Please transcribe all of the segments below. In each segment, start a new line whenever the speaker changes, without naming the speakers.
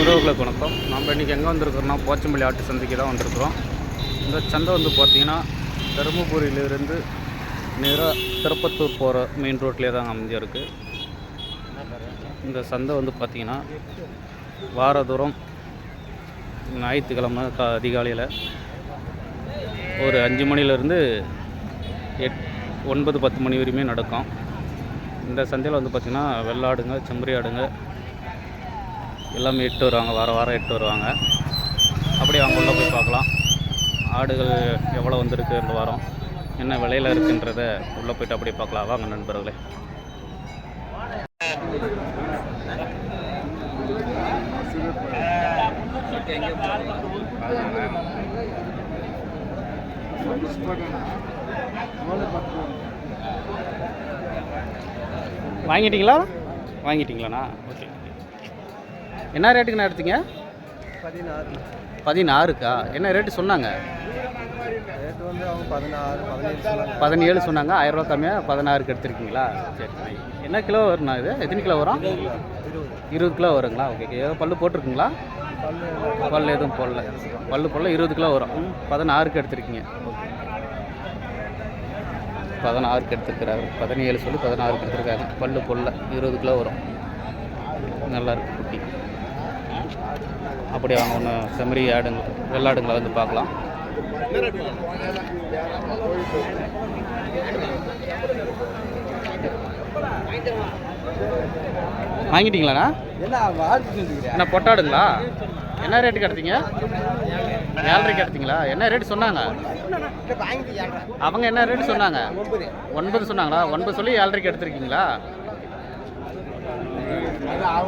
உறவுகளுக்கு வணக்கம் நம்ம இன்றைக்கி எங்கே வந்திருக்கிறோம்னா போச்சம்பள்ளி ஆட்டு சந்தைக்கு தான் வந்திருக்கிறோம். இந்த சந்தை வந்து பார்த்திங்கன்னா தருமபுரியிலிருந்து நேராக திருப்பத்தூர் போகிற மெயின் ரோட்லேயே தான் அமைஞ்சிருக்கு. இந்த சந்தை வந்து பார்த்திங்கன்னா வார தூரம் ஞாயிற்றுக்கிழமை கா அதிகாலையில் ஒரு அஞ்சு மணிலேருந்து எட் ஒன்பது பத்து மணி வரையுமே நடக்கும். இந்த சந்தையில் வந்து பார்த்திங்கன்னா வெள்ளாடுங்க செம்பரி ஆடுங்க எல்லாமே எட்டு வருவாங்க வாரம் வாரம் எட்டு வருவாங்க. அப்படியே அவங்க உள்ளே போய் பார்க்கலாம். ஆடுகள் எவ்வளோ வந்திருக்கு இந்த வாரம்? என்ன விலையில் இருக்குன்றத உள்ளே போயிட்டு அப்படியே பார்க்கலாம். வாங்க நண்பர்களே. வாங்கிட்டீங்களா? வாங்கிட்டீங்களாண்ணா? ஓகே. என்ன ரேட்டுக்குண்ணா எடுத்தீங்க?
பதினாறு
பதினாறுக்கா? என்ன ரேட்டு சொன்னாங்க?
ரேட்டு வந்து அவங்க பதினாறு பதினேழு சொன்னாங்க.
பதினேழு சொன்னாங்க ஆயிரரூவா கம்மியாக பதினாறுக்கு எடுத்திருக்கீங்களா? சரி சரி. என்ன கிலோ வரும்ண்ணா இது? எத்தனை கிலோ வரும்?
இருபது
கிலோ வருங்களா? Okay okay. ஏதோ பல்லு போட்டிருக்குங்களா? பல் எதுவும் போடல. பல்லு போடல இருபது கிலோ வரும். பதினாறுக்கு எடுத்திருக்கீங்க. பதினாறுக்கு எடுத்துருக்கிறாரு. பதினேழு சொல்லி பதினாறுக்கு எடுத்திருக்காங்க பல்லு போடல இருபது கிலோ வரும். நல்லாயிருக்கு அப்படி அவங்க ஒன்று செம்மறி ஆடுங்க. வெள்ளாடுங்களை வந்து பார்க்கலாம். வாங்கிட்டீங்களாண்ணா?
என்ன
பொட்டாடுங்களா? என்ன ரேட்டுக்கு எடுத்தீங்க ஏழரைக்கு எடுத்தீங்களா? என்ன ரேட்டு சொன்னாங்க? அவங்க என்ன ரேட்டு சொன்னாங்க?
ஒன்பது
ஒன்பது சொன்னாங்களா? ஒன்பது சொல்லி ஏழரைக்கு எடுத்திருக்கீங்களா?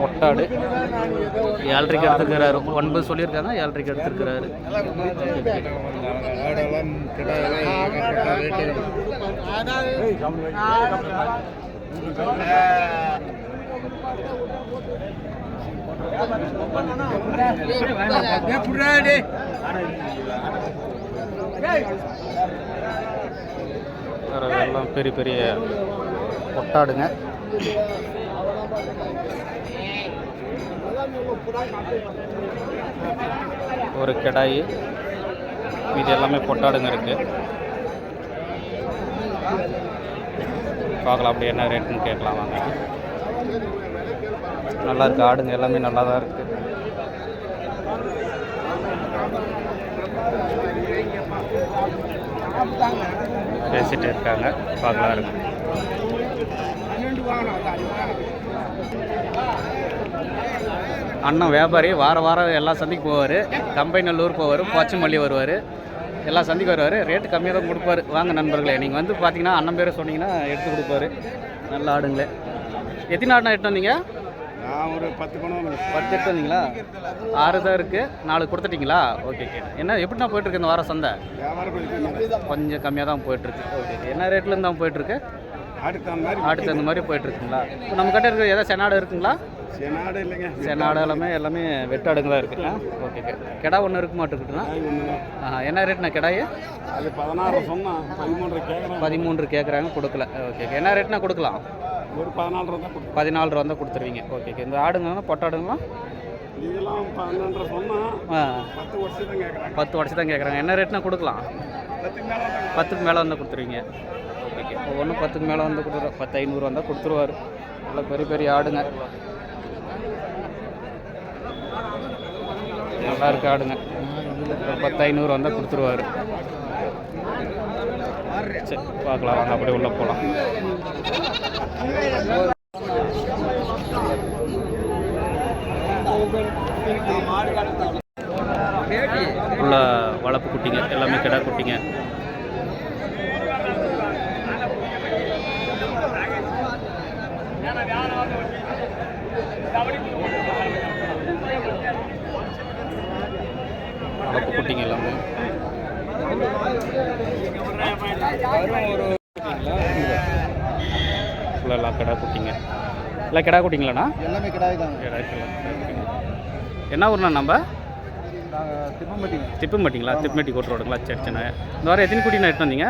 ஒட்டாடு ஏழரைக்கு எடுத்துக்கிறாரு ஒன்பது சொல்லியிருக்காங்க ஏழரைக்கு எடுத்துருக்கிறாரு. எல்லாம் பெரிய பெரிய ஒட்டாடுங்க ஒரு கிடாய். இது எல்லாமே பொட்டாடுங்க இருக்கு. பார்க்கலாம் அப்படி என்ன ரேட்டுன்னு கேட்கலாம் வாங்க. நல்லா இருக்கு ஆடுங்க எல்லாமே நல்லா தான் இருக்கு. பேசிட்டு இருக்காங்க பார்க்கலாம் இருக்கு. அண்ணன் வியாபாரி வார வாரம் எல்லா சந்தைக்கு போவார். கம்பைநல்லூர் போவார் போச்சமல்லி வருவார். எல்லா சந்தைக்கு வருவார். ரேட்டு கம்மியாக தான் கொடுப்பாரு. வாங்க நண்பர்களே நீங்கள் வந்து பார்த்தீங்கன்னா அண்ணன் பேரை சொன்னீங்கன்னா எடுத்து கொடுப்பாரு. நல்ல ஆடுங்களே எத்தனை ஆடுனா எடுத்து வந்தீங்க?
நான் ஒரு பத்து பணம்
பத்து எடுத்து வந்தீங்களா? ஆறு தான் இருக்குது நாலு கொடுத்துட்டீங்களா? ஓகே ஓகே என்ன எப்படிண்ணா போயிட்டுருக்கு இந்த வாரம் சந்தை?
கொஞ்சம்
கம்மியாக தான் போயிட்டுருக்கு. ஓகே ஓகே என்ன ரேட்லேருந்து தான் போயிட்டுருக்கு?
அடுத்த மாதிரி
ஆட்டு தகுந்த மாதிரி போயிட்டுருக்குங்களா? இப்போ நம்ம கிட்ட இருக்கிற ஏதாவது செனாடு இருக்குங்களா?
சரி நாடு இல்லைங்க.
செனாடு எல்லாமே எல்லாமே வெட்டாடுங்க தான் இருக்குது ஓகே கிடா ஒன்று இருக்க மாட்டேங்குதுண்ணா என்ன ரேட்ண்ணா கிடாய்?
அது பதினாறு சொன்னான் பதிமூன்று கேட்குறேன்
பதிமூன்று கேட்குறாங்க கொடுக்கல. ஓகே என்ன ரேட்னா கொடுக்கலாம்?
ஒரு பதினாலு ரூபா தான்
பதினாலு ரூபா தான் கொடுத்துருவீங்க. ஓகே இந்த ஆடுங்கலாம் பொட்டாடுங்களாம்?
இதெல்லாம் பன்னெண்டு சொன்னான்
ஆ.
பத்து வருஷம் தான் கேட்குறாங்க
பத்து வருஷம் தான் கேட்குறாங்க என்ன ரேட்னா கொடுக்கலாம்?
பத்துக்கு மேலே தான்
பத்துக்கு மேலே வந்து கொடுத்துருவீங்க. ஒவ்வொன்றும் பத்துக்கு மேலே வந்து கொடுத்துரு பத்து ஐநூறு வந்தால் கொடுத்துருவாரு. நல்லா பெரிய பெரிய ஆடுங்க. நல்லா இருக்கு ஆடுங்க. பத்து ஐநூறு வந்தால் கொடுத்துருவாரு. சரி பார்க்கலாம். வாங்க அப்படியே உள்ளே போகலாம். உள்ள வளர்ப்பு குட்டிங்க எல்லாமே கிடா குட்டிங்க. வளர்ப்பு குட்டிங்க எல்லாமே. ஃபுல்லாக கிடா குட்டிங்க எல்லாம் கிடா குட்டிங்களாண்ணா
எல்லாமே கிடாய்.
என்ன ஊர்ண்ணா நம்ம?
திப்பம்பட்டிங்க
திப்பம்பட்டிங்களா திப்பம்பட்டி கோட் ரோடுங்களா? சரி சரி. இந்த வாரம் எத்தனை குட்டிண்ணா எடுத்து வந்தீங்க?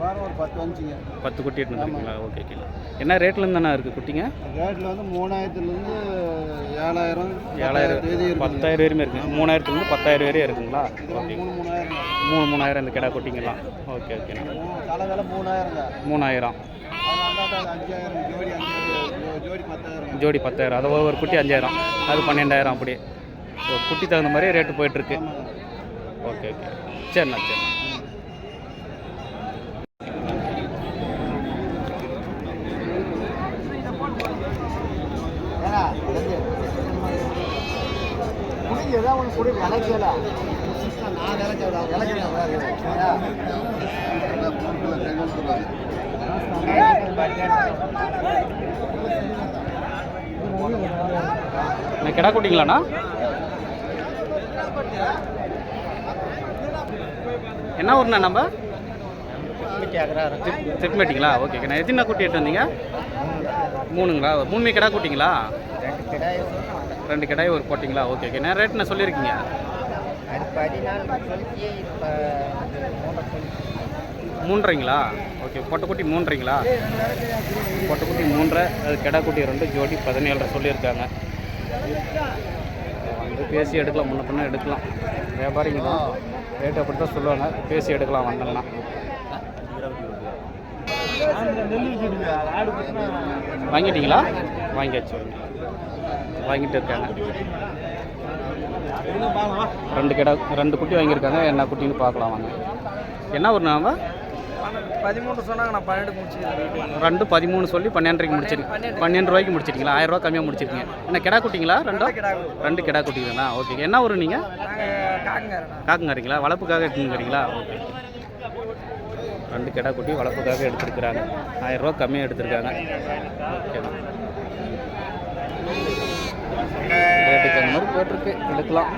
வாரம் ஒரு பத்து வந்துச்சுங்க.
பத்து குட்டி எடுத்து வந்துருக்கீங்களா ஓகே ஓகே. என்ன ரேட்லேருந்து தானே இருக்குது குட்டிங்க?
ரேட்டில் வந்து மூணாயிரத்துலேருந்து ஏழாயிரம்
ஏழாயிரம் பத்தாயிரம் வரையுமே இருக்குங்க மூணாயிரத்துலேருந்து பத்தாயிரம் வரையும் இருக்குங்களா? ஓகே.
மூணு மூணாயிரம்.
மூணு மூணாயிரம் இந்த கிடா குட்டிங்கலாம் ஓகே ஓகேண்ணா
மூணாயிரங்க.
மூணாயிரம்.
அஞ்சாயிரம் ஜோடி பத்தாயிரம்.
அது ஒரு குட்டி அஞ்சாயிரம். அது பன்னெண்டாயிரம் அப்படி ஒரு குட்டி தகுந்த மாதிரி ரேட்டு போயிட்டுருக்கு. Okay okay. சரிண்ணா சரிண்ணா.
ஏதாவது ஒன்று கொடு
குட்டிங்களாண்ணா? என்ன ஊர்ண்ணா நம்ம? திருப்பிட்டீங்களா ஓகே நான் எத்தனை குட்டி எடுத்து வந்தீங்க? மூணுங்களா? மூணுமே கிடா குட்டிங்களா? ரெண்டு கிடாய் ஒரு போட்டிங்களா? ஓகே ஓகே நான் ரேட் நான் சொல்லியிருக்கீங்க மூன்றரைங்களா ஓகே பொட்டைக்குட்டி மூன்றரைங்களா பொட்டைக்குட்டி மூன்றரை அது கிடாக்குட்டி ரெண்டு ஜோடி பதினேழரை சொல்லியிருக்காங்க. வந்து பேசி எடுக்கலாம் முன்ன பின்ன எடுக்கலாம். வியாபாரிங்க தான். ரேட் அப்படி தான் சொல்லுவாங்க. பேசி எடுக்கலாம் வந்தோம்னா. வாங்கிட்டீங்களா? வாங்கியாச்சு வாங்கிட்டு இருக்காங்க ரெண்டு கிடா ரெண்டு குட்டி வாங்கியிருக்காங்க. என்ன குட்டின்னு பார்க்கலாம் வாங்க. என்ன ஒரு நாம
பதிமூணு சொன்னாங்க நான் பன்னெண்டு முடிச்சு
ரெண்டு பதிமூணு சொல்லி பன்னெண்டரைக்கு முடிச்சிருக்கீங்க பன்னெண்டு ரூபாய்க்கு முடிச்சிருக்கீங்களா? ஆயிரம் ரூபா கம்மியாக முடிச்சிருக்கீங்க. என்ன கிடா குட்டிங்களா ரெண்டோ? ரெண்டு கிடா குட்டிங்களா ஓகே என்ன ஊர் நீங்கள்
நாங்கள் காக்குங்க
காக்குங்காரீங்களா? வளர்ப்புக்காக எடுத்துங்கிறீங்களா ஓகே ரெண்டு கிடா குட்டி வளர்ப்புக்காக எடுத்துருக்குறாங்க. ஆயிரம் ரூபா கம்மியாக எடுத்திருக்காங்க. ஓகே ரேட்டுக்கு அந்த மாதிரி போயிட்டுருக்கு எடுக்கலாம்.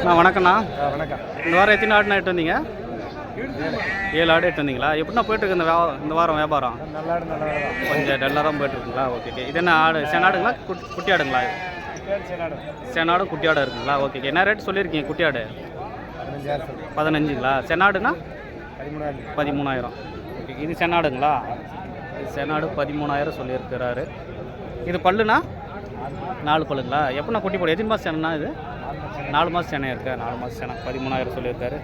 அண்ணா வணக்கண்ணா
வணக்கம்.
இந்த வாரம் எத்தனை ஆடுனா எட்டு வந்தீங்க? ஏழு ஆடு எட்டு வந்தீங்களா? எப்படிண்ணா போயிட்டுருக்கு இந்த இந்த வாரம் வியாபாரம்? கொஞ்சம் டல்லாக போயிட்டுருக்குங்களா? ஓகே ஓகே இது என்ன ஆடு? செனாடுங்களா குட் குட்டி ஆடுங்களா? செனாடும் குட்டி ஆடு இருக்குங்களா? ஓகே ஓகே என்ன ரேட் சொல்லியிருக்கீங்க குட்டி ஆடு? பதினஞ்சுங்களா? செனாடுனா
பதிமூணாயிரம்.
ஓகே இது செனாடுங்களா இது செனாடு பதிமூணாயிரம் சொல்லியிருக்கிறாரு. இது பல்லுனா? நாலு பல்லுங்களா? எப்படிண்ணா குட்டி போடு எத்தனை மாதம் செனா இது? நாலு மாதம் செனை இருக்கா? நாலு மாதம் செனை பதிமூணாயிரம் சொல்லியிருக்காரு.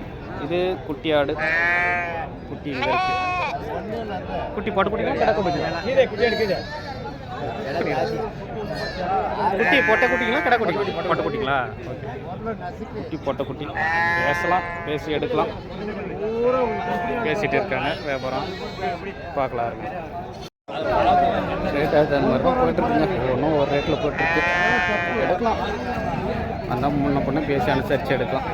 இது குட்டி ஆடு குட்டி குட்டி போட்டு குட்டி கிடக்க போகுது குட்டி பொட்டை குட்டிங்களா கடை குட்டி? பொட்டை குட்டிங்களா? குட்டி பொட்டை குட்டி. பேசலாம் பேசி எடுக்கலாம். பேசிட்டு இருக்காங்க வியாபாரம். பார்க்கலாம் ரேட் அது அந்த மாதிரி தான் போயிட்டுருக்குங்க ஒன்றும் ஒரு ரேட்டில் போயிட்டுருக்கு எடுக்கலாம். அந்த முன்ன பொண்ணு பேசி அனுசரித்து எடுக்கலாம்.